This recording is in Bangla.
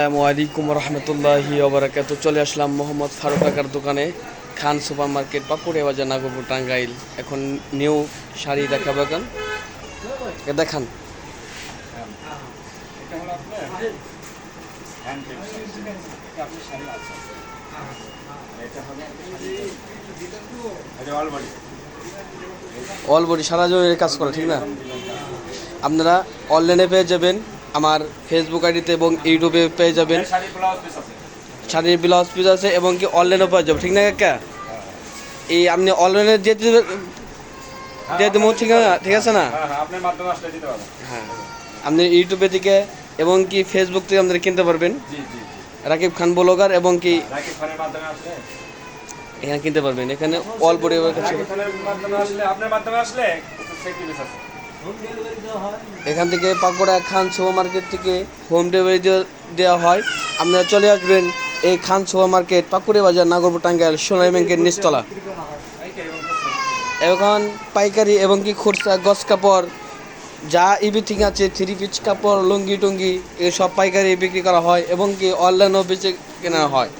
আসসালামু আলাইকুম রহমতুল্লাহি ওবরাকাত চলে আসলাম মোহাম্মদ ফারুক কাকার দোকানে খান সুপার মার্কেট পাকুড়ে বাজার নাগরপুর টাঙ্গাইল। এখন নিউ শাড়ি দেখাবো এখন এ দেখান। অল বডি সারা জমির কাজ করে ঠিক না? আপনারা অনলাইনে পেয়ে যাবেন। আমার ফেসবুক আইডিতে এবং ইউটিউবে পেয়ে যাবেন। আছে শাড়ির ব্লাউজ পিস আছে এবং কি অনলাইনেও পাওয়া যাবে ঠিক না কাকা? এই আপনি অনলাইনে দিবে দিয়ে দেবো ঠিক আছে ঠিক আছে না? হ্যাঁ হ্যাঁ আসলে দিতে পারবেন হ্যাঁ আপনি ইউটিউবে থেকে এবং কি ফেসবুক থেকে আপনারা কিনতে পারবেন। জি জি জি। রাকিব খান ব্লগার এবং কি এখানে কিনতে পারবেন এখানে অল বডি কাছে। পিস এখান থেকে পাকোড়া খান সুপার মার্কেট থেকে হোম ডেলিভারি দেওয়া হয় আপনারা চলে আসবেন এই খান সুপার মার্কেট পাকুড়ে বাজার নাগরপুর টাঙ্গাইল সোনালী ব্যাংকের নিচতলা। এখন পাইকারি এবং কি খুচরা, গছ কাপড়, যা ইভিথিং আছে, থ্রি পিচ কাপড়, লুঙ্গি টুঙ্গি, এসব পাইকারি বিক্রি করা হয় এবং কি অনলাইনও বেচে কেনা হয়